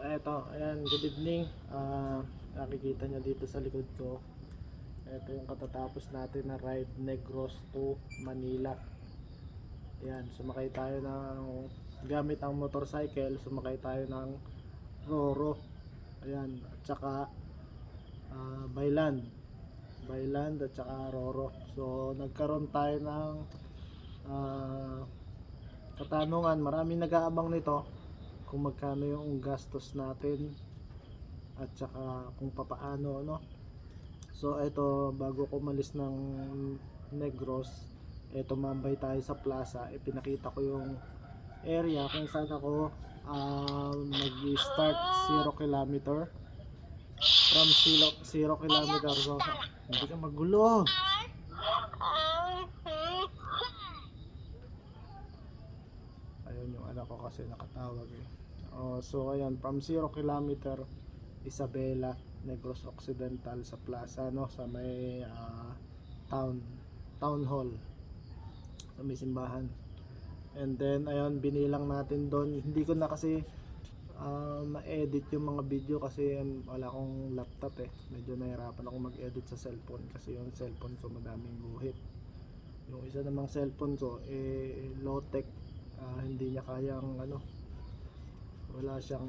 eto, ayan, good evening. Ah, nakikita nyo dito sa likod ko. Ito yung katatapos natin na ride Negros to Manila. Ayan, sumakay tayo ng gamit ang motorcycle, sumakay tayo ng Roro. Ayan, at saka ah, Byland. Byland at saka Roro. So, nagkaroon tayo ng ah, katanungan. Maraming nag-aabang nito kung magkano yung gastos natin at saka kung papaano no so ito bago ko umalis ng Negros ito mambay tayo sa plaza. Ipinakita ko yung area kung saan ako um, mag-start 0 kilometer from 0 0 kilometer. So hindi ka magulo ayun yung anak ko kasi nakatawag eh. Oh, so ayan from 0 kilometer Isabela Negros Occidental sa plaza no sa may ah, town town hall sa may simbahan. And then ayun binilang natin doon. Hindi ko na kasi ah, ma-edit yung mga video kasi um, wala akong laptop eh. Medyo nahirapan ako mag-edit sa cellphone kasi yung cellphone ko madaming guhit. Yung isa namang cellphone ko eh low ah, hindi niya kayang ano wala siyang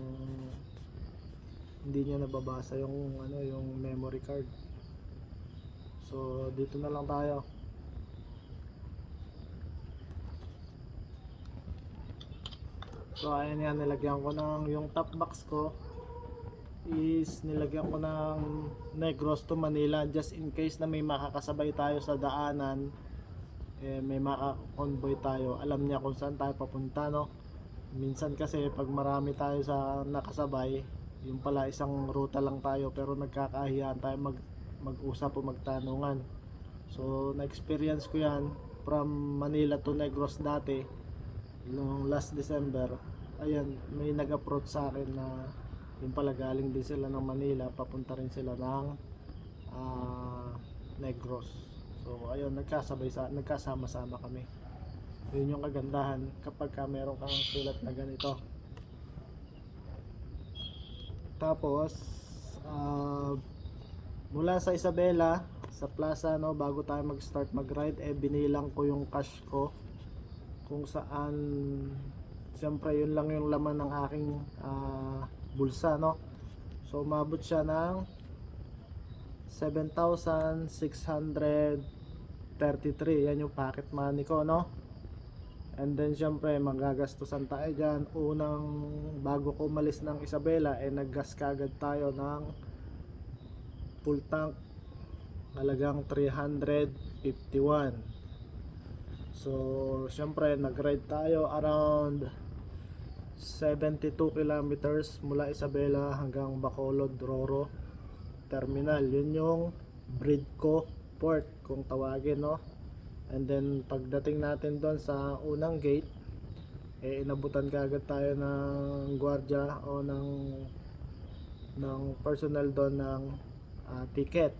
hindi niya nababasa yung ano yung memory card. So dito na lang tayo. So ayan yan nilagyan ko ng yung top box ko is nilagyan ko ng Negros to Manila just in case na may makakasabay tayo sa daanan eh, may maka-convoy tayo. Alam niya kung saan tayo papunta no? Minsan kasi pag marami tayo sa nakasabay yung pala isang ruta lang tayo pero nagkakahiyan tayo mag mag-usap o magtanungan. So na-experience ko yan from Manila to Negros dati noong last December. Ayan may nag-approach sa akin na yung pala galing din sila ng Manila papunta rin sila ng ah, Negros so ayun nagkasabay sa nagkasama-sama kami. Yun yung kagandahan kapag ka meron kang sulat na ganito. Tapos ah, mula sa Isabela sa plaza no bago tayo mag-start mag-ride eh binilang ko yung cash ko kung saan siyempre yun lang yung laman ng aking ah, bulsa no? So umabot siya ng 7,633 yan yung pocket money ko no? And then syempre magagastusan tayo dyan. Unang bago ko umalis ng Isabela eh naggas kagad tayo ng full tank. Halagang 351 so syempre nag-ride tayo around 72 kilometers mula Isabela hanggang Bacolod Roro Terminal. Yun yung Bridco Port kung tawagin no? And then pagdating natin doon sa unang gate eh inabutan kaagad tayo ng gwardiya o ng ng personnel doon ng ah, ticket.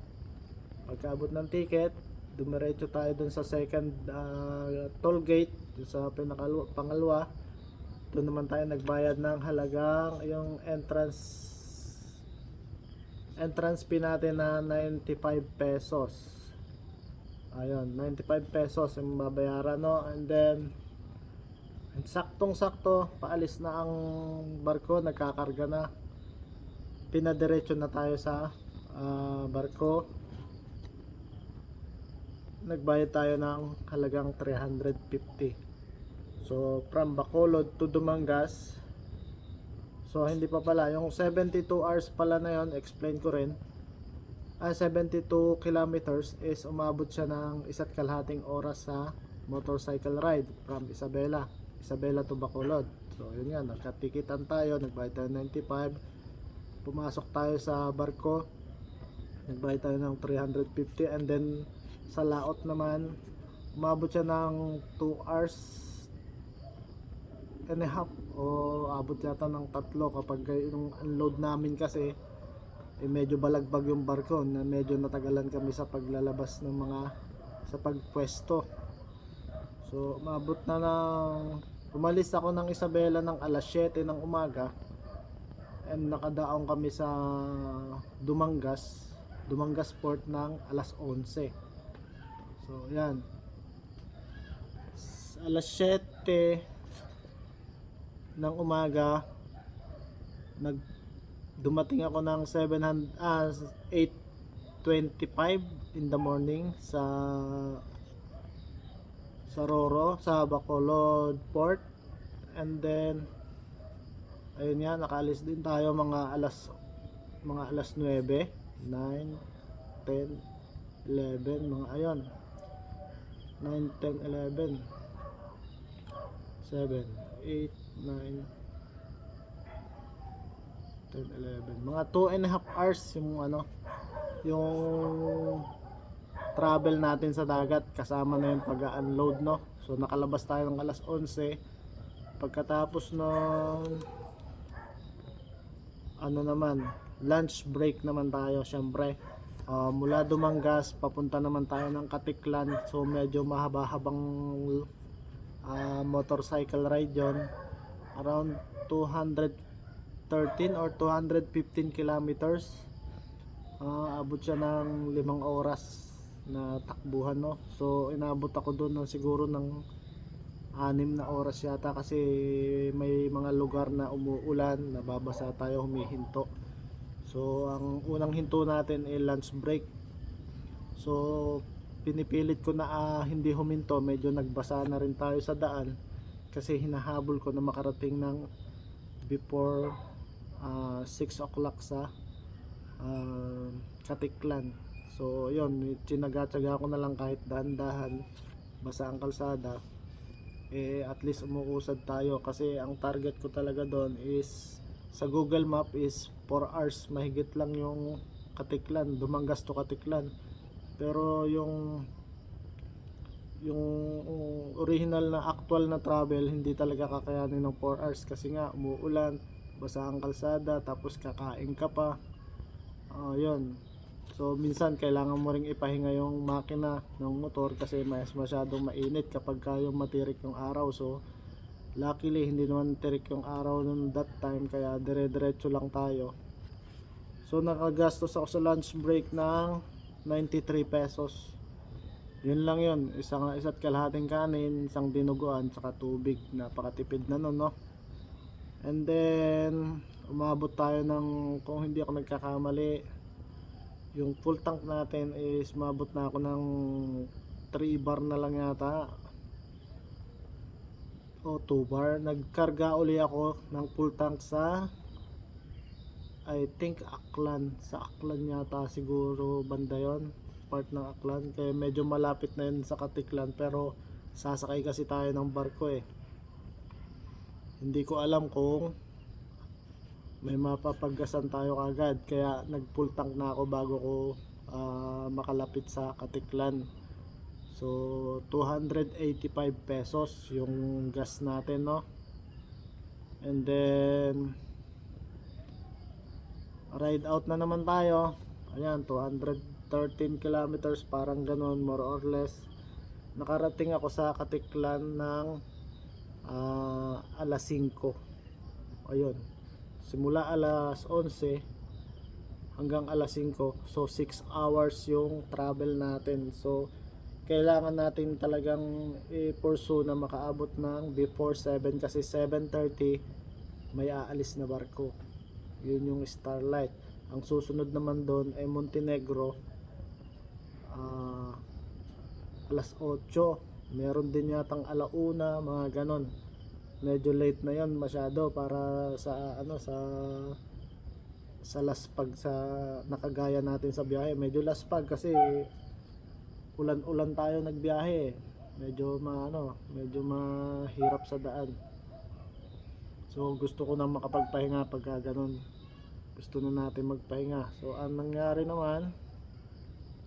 Pagkaabot ng ticket dumiretso tayo doon sa second ah, toll gate sa pinakalu- pangalawa doon naman tayo nagbayad ng halagang yung entrance entrance fee natin na 95 pesos. Ayun 95 pesos yung babayaran no? And then saktong sakto paalis na ang barko nagkakarga na. Pinadiretso na tayo sa ah, barko. Nagbayad tayo ng halagang 350 so from Bacolod to Dumangas so hindi pa pala. Yung 72 hours pala na yon explain ko rin. Ah, 72 kilometers is umabot siya ng isa't kalahating oras sa motorcycle ride from Isabela Isabela to Bacolod. So yun nga nagkatikitan tayo nagbayad tayo ng 95 pumasok tayo sa barko nagbayad tayo ng 350 and then sa laot naman umabot siya ng 2 hours and a half o abot yata ng tatlo kapag yung unload namin kasi eh, medyo balagbag yung barko na medyo natagalan kami sa paglalabas ng mga sa pagpwesto. So umabot na ng umalis ako ng Isabela ng alas 7 ng umaga and nakadaong kami sa Dumangas Dumangas Port ng alas 11 so yan. Alas 7 ng umaga nag dumating ako ng 700 ah 8:25 in the morning sa sa Roro sa Bacolod Port. And then ayun nga nakaalis din tayo mga alas mga alas 9 9 10 11 mga ayun. 9 10 11 7 8 9 10 11 mga 2 and a half hours yung ano yung travel natin sa dagat. Kasama na yung pag-unload no? So nakalabas tayo ng alas 11 pagkatapos ng ano naman lunch break naman tayo syempre. Ah, mula Dumangas papunta naman tayo ng Katiklan. So medyo mahaba-habang ah, motorcycle ride yon around 213 or 215 kilometers. Ah, abot siya ng limang oras na takbuhan no? So inabot ako doon ng siguro ng anim na oras yata kasi may mga lugar na umuulan nababasa tayo humihinto. So ang unang hinto natin ay lunch break. So pinipilit ko na ah, hindi huminto medyo nagbasa na rin tayo sa daan kasi hinahabol ko na makarating ng before ah, 6 o'clock sa ah, Katiklan so yun tinaga-tsaga ko na lang kahit dahan-dahan basa ang kalsada eh at least umuusad tayo. Kasi ang target ko talaga doon is sa Google Map is 4 hours. Mahigit lang yung Katiklan Dumangas to Katiklan. Pero yung yung original na actual na travel hindi talaga kakayanin ng 4 hours kasi nga umuulan basa ang kalsada tapos kakain ka pa. Ah, yun. So minsan kailangan mo ring ipahinga yung makina ng motor kasi mas masyadong mainit kapag kayo matirik yung araw. So luckily hindi naman tirik yung araw nung that time kaya dire-diretso lang tayo. So nakagastos ako sa lunch break ng 93 pesos yun lang yun. Isang isa't kalahating kanin isang dinuguan saka tubig. Napakatipid na nun no? And then umabot tayo ng kung hindi ako nagkakamali yung full tank natin is mabot na ako ng 3 bar na lang yata. O 2 bar. Nagkarga uli ako ng full tank sa I think Aklan. Sa Aklan yata siguro banda yon part ng Aklan. Kaya medyo malapit na yun sa Katiklan pero sasakay kasi tayo ng barko eh. Hindi ko alam kung may mapapagasan tayo kagad. Kaya nag full tank na ako bago ko ah, makalapit sa Katiklan. So 285 pesos yung gas natin no? And then ride out na naman tayo. Ayan 213 kilometers parang ganun more or less. Nakarating ako sa Katiklan ng ah, alas 5 ayun. Simula alas 11 hanggang alas 5 so 6 hours yung travel natin. So kailangan natin talagang i-pursue na makaabot ng before 7 kasi 7.30 may aalis na barko. Yun yung Starlight. Ang susunod naman doon ay Montenegro ah, alas 8 meron din yatang alauna mga ganon. Medyo late na yon masyado para sa ano sa sa laspag sa nakagaya natin sa biyahe. Medyo laspag kasi ulan-ulan tayo nagbiyahe. Medyo maano medyo mahirap sa daan. So gusto ko na makapagpahinga pagka ganun gusto na natin magpahinga. So ang nangyari naman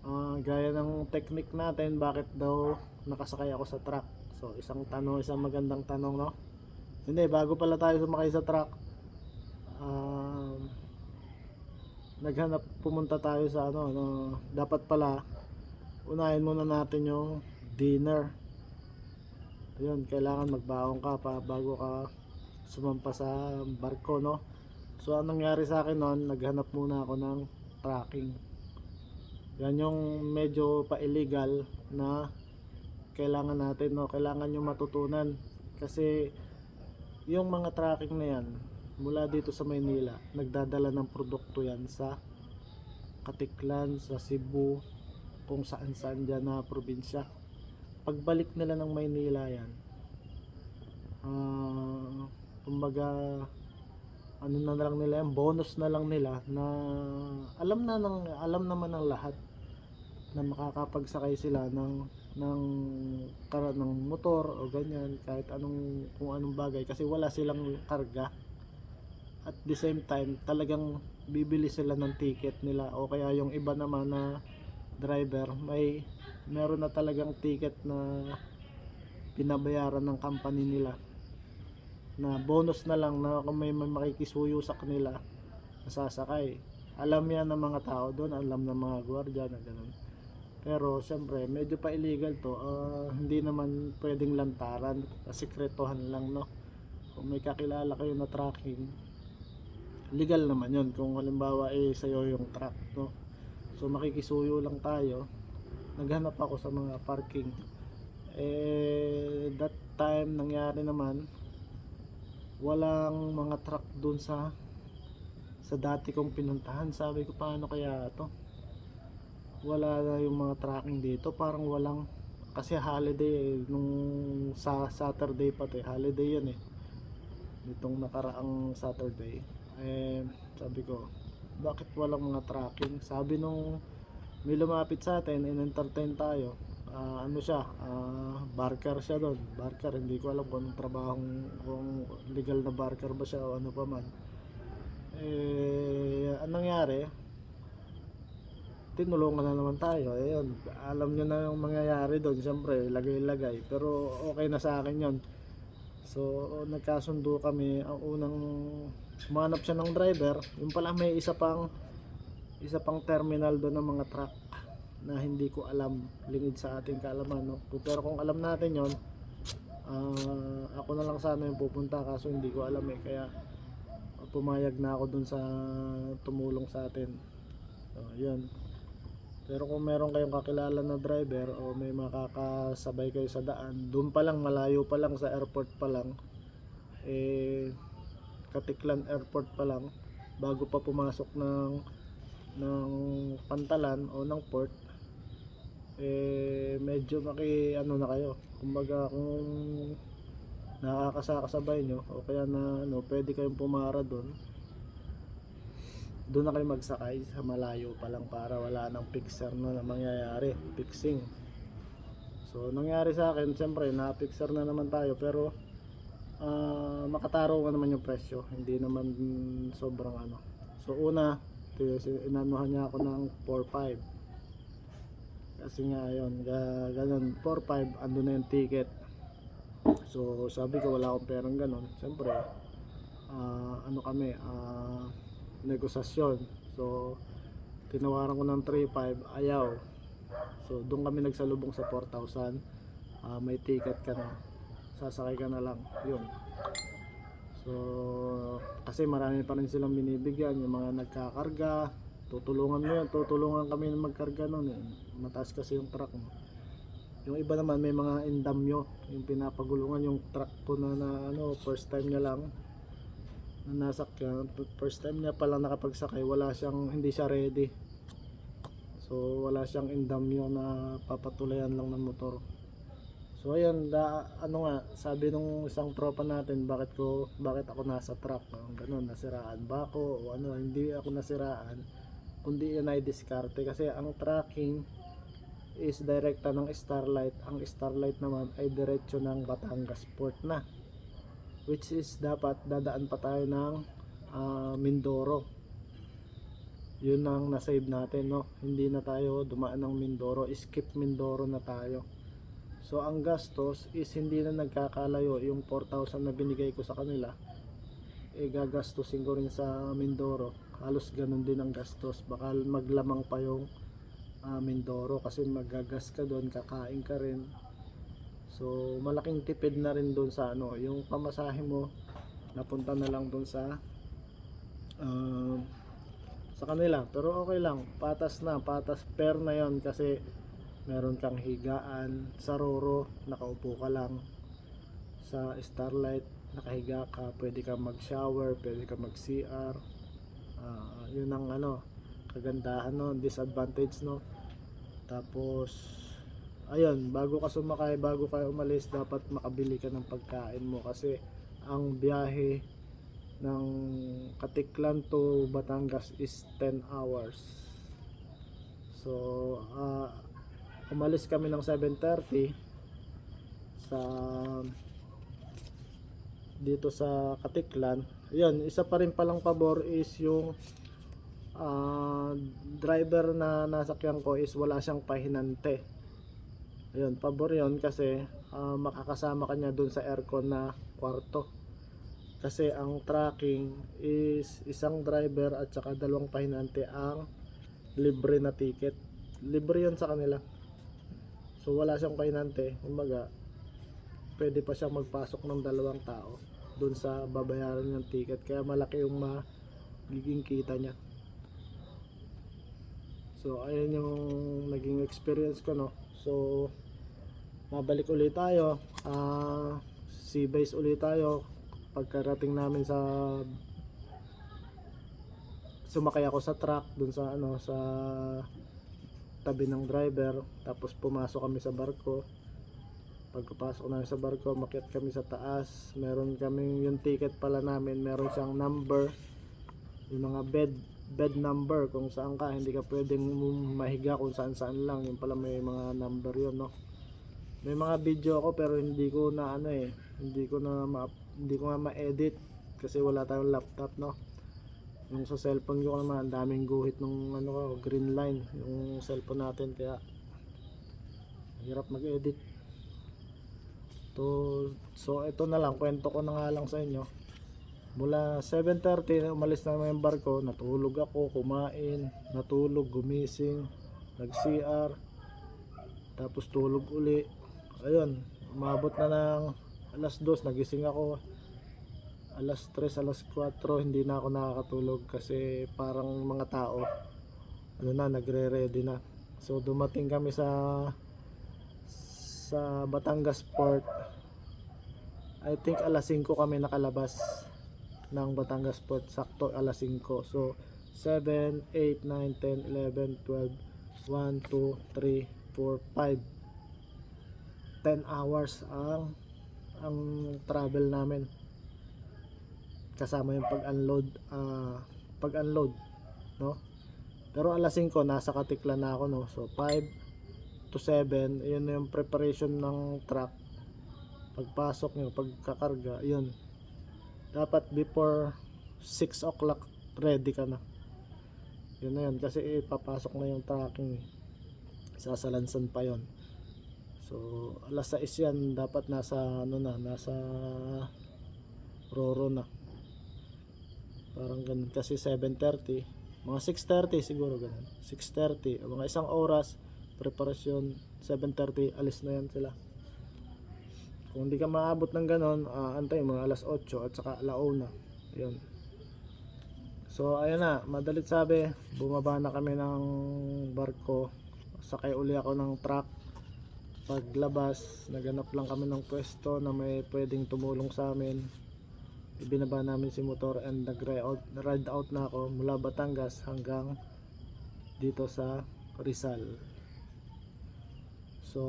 ah, gaya ng technique natin bakit daw nakasakay ako sa truck? So isang tanong isang magandang tanong no? Hindi bago pala tayo sumakay sa truck um, naghanap pumunta tayo sa ano no, dapat pala unahin muna natin yung dinner. Ayun kailangan magbaon ka pa bago ka sumampa sa barko no? So anong nangyari sa akin noon, naghanap muna ako ng tracking. Yan yung medyo pa-illegal na kailangan natin, no? Kailangan yung matutunan. Kasi yung mga tracking na yan, mula dito sa Maynila, nagdadala ng produkto yan sa Katiklan, sa Cebu, kung saan saan dyan na probinsya. Pagbalik nila ng Maynila yan, ah, kumbaga, ano na lang nila yan, bonus na lang nila na alam na ng, alam naman ng lahat na makakapagsakay sila ng ng kara ng motor o ganyan kahit anong kung anong bagay. Kasi wala silang karga. At the same time talagang bibili sila ng ticket nila. O kaya yung iba naman na driver may meron na talagang ticket na pinabayaran ng company nila na bonus na lang na kung may, makikisuyo sa kanila nasasakay. Alam yan ng mga tao doon alam ng mga gwardiya na ganun. Pero siyempre medyo pa illegal to Ah, hindi naman pwedeng lantaran sikretohan lang no? Kung may kakilala kayo na tracking legal naman yun. Kung halimbawa eh sa'yo yung truck no? So makikisuyo lang tayo. Naghanap ako sa mga parking. Eh that time nangyari naman walang mga truck dun sa sa dati kong pinuntahan. Sabi ko paano kaya to? Wala na yung mga tracking dito. Parang walang kasi holiday eh, nung sa Saturday pa to eh, holiday yan eh. Nitong nakaraang Saturday. Eh sabi ko bakit walang mga tracking? Sabi nung may lumapit sa atin in-entertain tayo Ah, ano siya? Ah, barker siya doon. Barker hindi ko alam kung anong trabahong kung legal na barker ba siya o ano pa man. Eh anong nangyari tinulungan na naman tayo. Ayun alam nyo na yung mangyayari doon syempre lagay-lagay. Pero okay na sa akin yon so nagkasundo kami. Ang unang humanap siya ng driver. Yung pala may isa pang isa pang terminal doon ng mga truck na hindi ko alam lingid sa ating kaalaman no? pero kung alam natin yon ah, ako na lang sana yung pupunta kaso hindi ko alam eh. Kaya pumayag na ako dun sa tumulong sa atin. So yun. Pero kung meron kayong kakilala na driver o may makakasabay kayo sa daan, doon pa lang, malayo pa lang sa airport pa lang, eh, Katiklan Airport pa lang, bago pa pumasok ng, ng pantalan o ng port, eh, medyo maki, ano na kayo, kumbaga kung nakakasakasabay nyo, o kaya na, ano, pwede kayong pumara doon, doon na kayo magsakay sa malayo pa lang para wala nang fixer no na mangyayari fixing. So nangyari sa akin siyempre na fixer na naman tayo pero ah makatarong naman yung presyo. Hindi naman sobrang ano. So una inanuhan niya ako ng 4.5 kasi nga yun ga, ganun 4.5 ando na yung ticket so sabi ko wala akong perang ganun siyempre ah, ano kami ah negosasyon. So, tinawaran ko ng 3.5, ayaw. So, doon kami nagsalubong sa 4,000. Ah, may ticket ka na. Sasakay ka na lang. Yun. So, kasi marami pa rin silang binibigyan. Yung mga nagkakarga, tutulungan mo yun. Tutulungan kami ng magkarga nun. Eh. Mataas kasi yung truck mo. Yung iba naman may mga indamyo. Yung pinapagulungan yung truck po na, na ano, first time niya lang na nasakyan first time niya pala nakapagsakay wala siyang hindi siya ready so wala siyang indamyo na papatulayan lang ng motor so ayun da, ano nga sabi nung isang tropa natin bakit ko bakit ako nasa truck ang ganun nasiraan ba ako o ano hindi ako nasiraan kundi yun ay diskarte. Kasi ang tracking is direkta ng Starlight. Ang Starlight naman ay diretso ng Batangas Port na which is dapat dadaan pa tayo ng ah, Mindoro. Yun ang nasave natin no? Hindi na tayo dumaan ng Mindoro. Skip Mindoro na tayo. So ang gastos is hindi na nagkakalayo. Yung 4,000 na binigay ko sa kanila eh gagastusin ko rin sa Mindoro halos ganun din ang gastos. Baka maglamang pa yung ah, Mindoro kasi magagas ka doon kakain ka rin. So, malaking tipid na rin doon sa ano, yung pamasahe mo napunta na lang doon sa um, sa kanila. Pero okay lang patas na patas pair na yon kasi meron kang higaan sa roro nakaupo ka lang. Sa starlight nakahiga ka pwede ka mag shower pwede ka mag CR Ah, yun ang ano kagandahan no? Disadvantage no? Tapos ayun bago ka sumakay bago ka umalis dapat makabili ka ng pagkain mo. Kasi ang biyahe ng Katiklan to Batangas is 10 hours. So ah, umalis kami ng 7.30 sa dito sa Katiklan yun isa pa rin palang pabor is yung ah, driver na nasakyan ko is wala siyang pahinante. Ayun pabor yun kasi ah, makakasama ka niya dun sa aircon na kwarto. Kasi ang tracking is isang driver at saka dalawang pahinante ang libre na ticket. Libre yun sa kanila. So wala siyang pahinante. Kumbaga pwede pa siyang magpasok ng dalawang tao doon sa babayaran niyang ticket. Kaya malaki yung magiging kita niya. So ayun yung naging experience ko no? So mabalik ulit tayo. Ah sea base ulit tayo. Pagkarating namin sa sumakay ako sa truck dun sa ano sa tabi ng driver. Tapos pumasok kami sa barko pagkapasok namin sa barko makyat kami sa taas. Meron kaming yung ticket pala namin meron siyang number. Yung mga bed bed number kung saan ka hindi ka pwedeng mahiga kung saan saan lang. Yung pala may mga number yun no? May mga video ako pero hindi ko na ano eh. Hindi ko na ma hindi ko nga ma-edit kasi wala tayong laptop no? Yung sa cellphone ko naman ang daming guhit ng ano ko green line yung cellphone natin. Kaya hirap mag-edit to so ito na lang kwento ko na nga lang sa inyo. Mula 7.30 umalis na yung barko natulog ako kumain natulog gumising nag CR tapos tulog uli. Ayun umabot na ng alas 2 nagising ako. Alas 3 alas 4 hindi na ako nakakatulog kasi parang mga tao ano na nagre-ready na. So dumating kami sa sa Batangas Port. I think alas 5 kami nakalabas ng Batangas Port. Sakto alas 5 so 7, 8, 9, 10, 11, 12 1, 2, 3, 4, 5 10 hours ang ang travel namin. Kasama yung pag-unload ah, pag-unload no? Pero alas 5 nasa Katiklan na ako no? So 5 to 7 yun yung preparation ng truck. Pagpasok nyo pagkakarga yun. Dapat before 6 o'clock ready ka na. Yun na yun kasi ipapasok na yung tracking sasalansan pa yon so alas 6 yan dapat nasa ano na nasa roro na. Parang ganun. Kasi 7.30 mga 6.30 siguro ganun. 6.30 mga isang oras preparasyon 7.30 alis na yan sila. Kung hindi ka maabot ng ganon ah, antay mga alas 8 at saka alauna. Yun. So ayun na madalit sabi bumaba na kami ng barko. Sakay uli ako ng truck. Paglabas naganap lang kami ng pwesto na may pwedeng tumulong sa amin. Ibinaba namin si motor and nag out, ride out na ako mula Batangas hanggang dito sa Rizal So,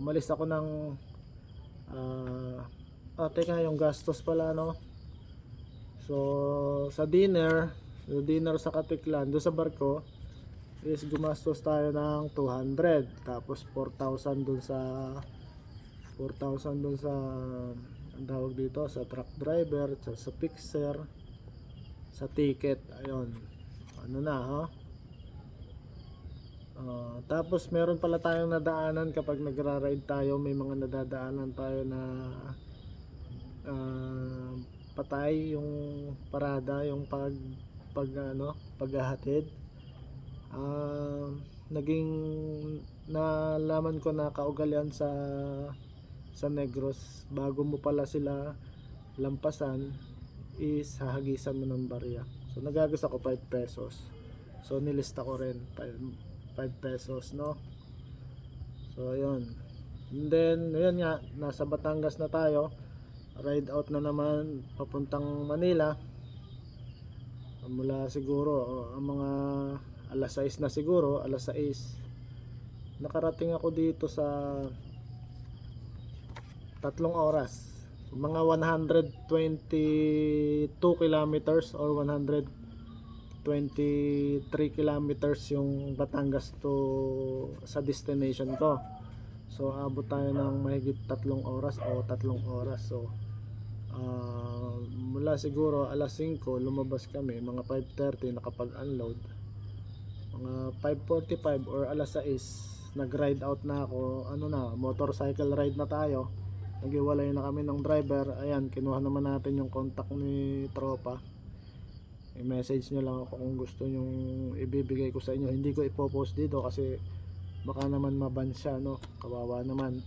malis ako ng ah ah, teka, yung gastos pala no. So, sa dinner, yung dinner sa Katiklan, doon sa barko, is gumastos tayo ng 200. Tapos 4,000 doon sa 4,000 doon sa ang tawag dito sa truck driver, sa, sa fixer, sa ticket, ayun. Ano na, ha? Ah, tapos meron pala tayong nadaanan kapag nagra-ride tayo, may mga nadadaanan tayo na ah, patay yung parada, yung pag pag ano, paghahatid. Ah, naging nalaman ko na kaugalian sa sa Negros bago mo pala sila lampasan is hahagisan mo ng barya. So nagagas ako 5 pesos. So nilista ko rin 5, 5 pesos, no? So ayun. And then, ayun nga, nasa Batangas na tayo. Ride out na naman papuntang Manila. Mula siguro, ang mga alas 6 na siguro, alas 6. Nakarating ako dito sa tatlong oras. Mga 122 kilometers or 123 kilometers yung Batangas to sa destination ko. So abot tayo ng mahigit tatlong oras o tatlong oras. So ah, mula siguro alas 5 lumabas kami, mga 5.30 nakapag-unload. Mga 5.45 or alas 6 nag-ride out na ako. Ano na, motorcycle ride na tayo. Nagiwalay na kami ng driver. Ayan, kinuha naman natin yung contact ni tropa. I-message nyo lang ako kung gusto nyo ibibigay ko sa inyo. Hindi ko ipopost dito kasi baka naman maban no? Kawawa naman.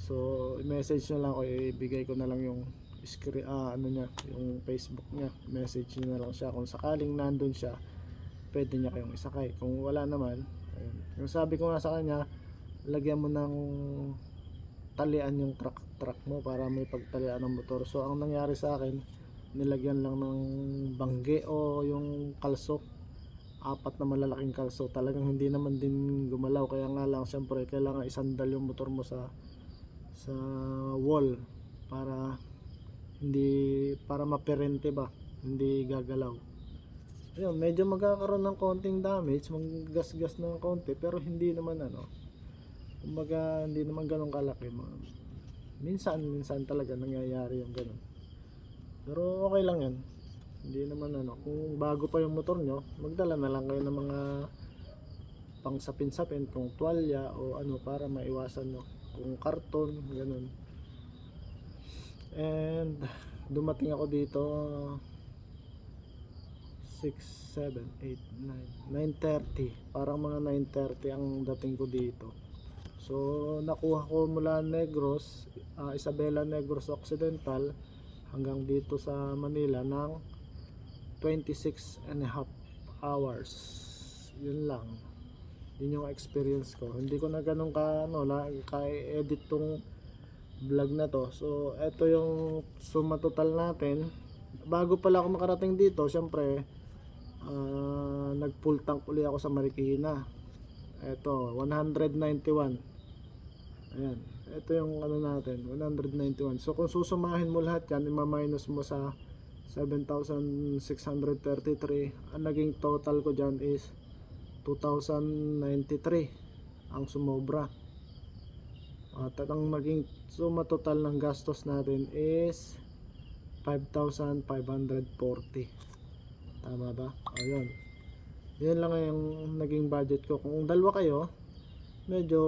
So, i-message nyo lang ako. Ibigay ko na lang yung screen, ah, ano niya, yung Facebook niya. Message nyo na lang siya. Kung sakaling nandun siya, pwede niya kayong isakay. Kung wala naman, ayun. Yung sabi ko nga sa kanya, lagyan mo ng talian yung truck truck mo para may pagtalian ng motor. So ang nangyari sa akin, nilagyan lang ng bangge o yung kalso. Apat na malalaking kalso. Talagang hindi naman din gumalaw kaya nga lang syempre kailangan isandal yung motor mo sa sa wall para hindi para maperente ba, hindi gagalaw. Ayun, medyo magkakaroon ng konting damage, maggasgas ng konti pero hindi naman ano, kumbaga hindi naman ganun kalaki minsan minsan talaga nangyayari yung ganun pero okay lang yan hindi naman ano kung bago pa yung motor nyo magdala na lang kayo ng mga pang sapin-sapin kung tuwalya o ano para maiwasan no kung karton ganun. And dumating ako dito 6, 7, 8, 9 9.30 parang mga 9.30 ang dating ko dito. So, nakuha ko mula Negros, ah, Isabela Negros Occidental hanggang dito sa Manila ng 26 and a half hours. Yun lang. Yun yung experience ko. Hindi ko na ganun ka, ano, na, ka-edit tong vlog na to. So, eto yung suma total natin. Bago pala ako makarating dito, syempre, ah, nag-full tank uli ako sa Marikina. Eto, 191. Ayan. Ito yung ano natin, 191. So kung susumahin mo lahat yan, ima-minus mo sa 7,633. Ang naging total ko dyan is 2,093 ang sumobra. At ang maging suma total ng gastos natin is 5,540. Tama ba? Ayun. Yan lang yung naging budget ko. Kung dalawa kayo, medyo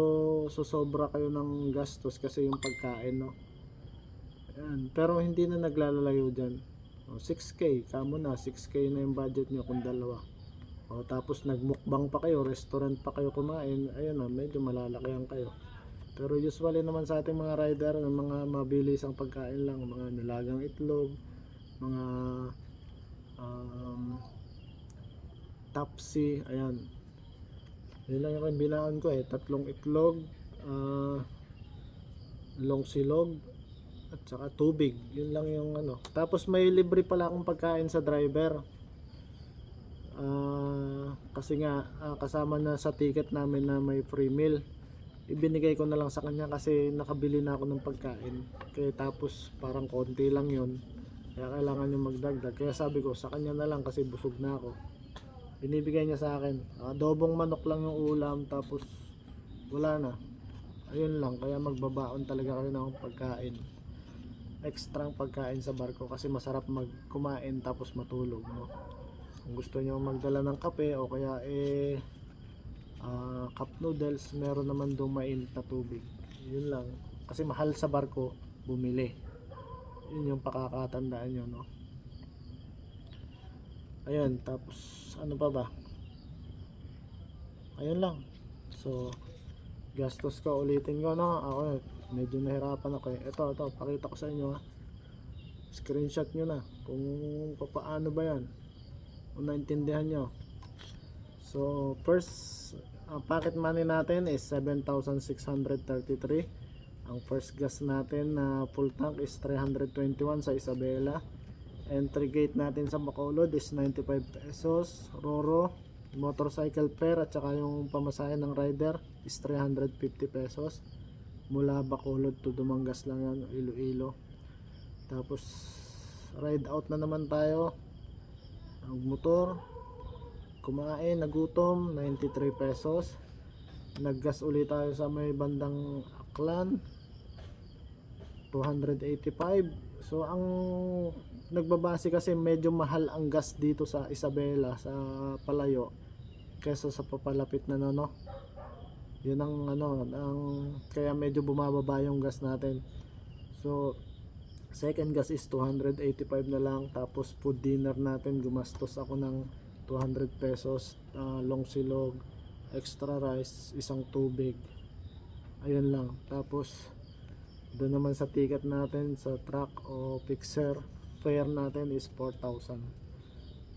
sosobra kayo ng gastos kasi yung pagkain no? Ayan. pero hindi na naglalalayo dyan. O, 6k kamo na 6k na yung budget nyo kung dalawa. O, tapos nagmukbang pa kayo restaurant pa kayo kumain. Ayun na medyo malalakihan kayo. Pero usually naman sa ating mga rider ng mga mabilis ang pagkain lang mga nilagang itlog mga um, tapsi ayan yun lang yung binaan ko eh. Tatlong itlog, ah, long silog, at saka tubig. Yun lang yung ano. Tapos may libre pala akong pagkain sa driver. Ah, kasi nga ah, kasama na sa ticket namin na may free meal. Ibinigay ko na lang sa kanya kasi nakabili na ako ng pagkain. Kaya tapos parang konti lang yun. Kaya kailangan yung magdagdag. Kaya sabi ko sa kanya na lang kasi busog na ako binibigay niya sa akin. Adobong manok lang yung ulam tapos wala na. Ayun lang kaya magbabaon talaga kayo ng pagkain. Extra pagkain sa barko kasi masarap magkumain tapos matulog no? Kung gusto niyo magdala ng kape o kaya eh ah, cup noodles meron naman doon mainit na tubig. Yun lang. Kasi mahal sa barko bumili. Yun yung pakakatandaan nyo no ayun tapos ano pa ba ayun lang so gastos ko ulitin ko no ako medyo nahirapan ako eh ito ito pakita ko sa inyo ha screenshot nyo na kung paano ba yan Kung naintindihan nyo. So, first uh, pocket money natin is 7,633. Ang first gas natin na full tank is 321 sa Isabela. Entry gate natin sa Bacolod is 95 pesos. Roro, motorcycle fare at saka yung pamasahe ng rider is 350 pesos. Mula Bacolod to Dumangas lang yan, Iloilo. Tapos ride out na naman tayo. Ang motor, kumain, nagutom, 93 pesos. Naggas ulit tayo sa may bandang Aklan, 285. So ang nagbabase kasi medyo mahal ang gas dito sa Isabela sa Palayo kaysa sa papalapit na no, no? Yun ang ano, ang kaya medyo bumababa yung gas natin. So second gas is 285 na lang tapos food dinner natin gumastos ako ng 200 pesos ah, long silog extra rice isang tubig ayun lang tapos doon naman sa ticket natin sa truck o fixer fare natin is 4,000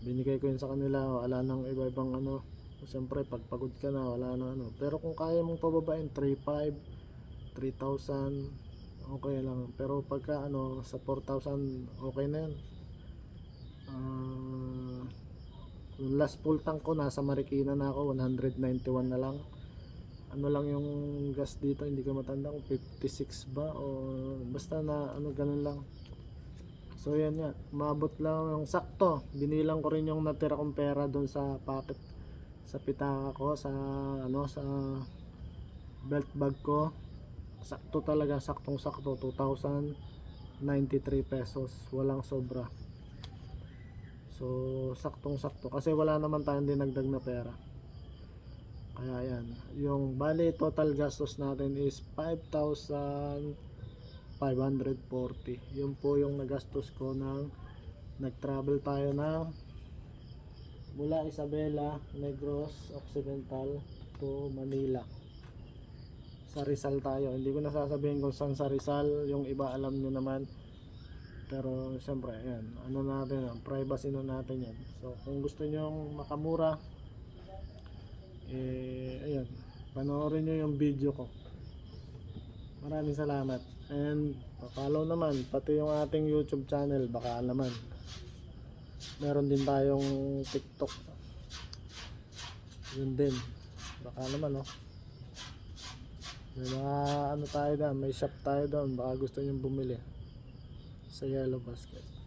binigay ko yun sa kanila wala nang iba-ibang ano. Siyempre pag pagod ka na wala na ano. Pero kung kaya mong pababain 3,500 3,000 okay lang. Pero pagka ano sa 4,000 okay na yun. Yung last full tank ko nasa Marikina na ako 191 na lang ano lang yung gas dito hindi ko matanda kung 56 ba o basta na ano ganun lang. So yan nga maabot lang yung sakto. Binilang ko rin yung natira kong pera doon sa pocket sa pitaka ko sa ano sa belt bag ko. Sakto talaga saktong sakto 2,093 pesos. Walang sobra. So saktong sakto. Kasi wala naman tayong dinagdag na pera kaya yan yung bali total gastos natin is 5,540 yun po yung nagastos ko ng nag travel tayo ng mula Isabela Negros Occidental to Manila sa Rizal tayo. Hindi ko nasasabihin kung saan sa Rizal, yung iba alam nyo naman. Pero siyempre, ayan, ano natin, ang privacy na natin yan. So, kung gusto nyo makamura, eh, ayan, panoorin nyo yung video ko. Maraming salamat. And, follow naman, pati yung ating YouTube channel, baka naman. Meron din tayong TikTok. Yun din. Baka naman, oh. May mga ano tayo doon, may shop tayo doon, baka gusto nyo bumili sa Yellow Basket.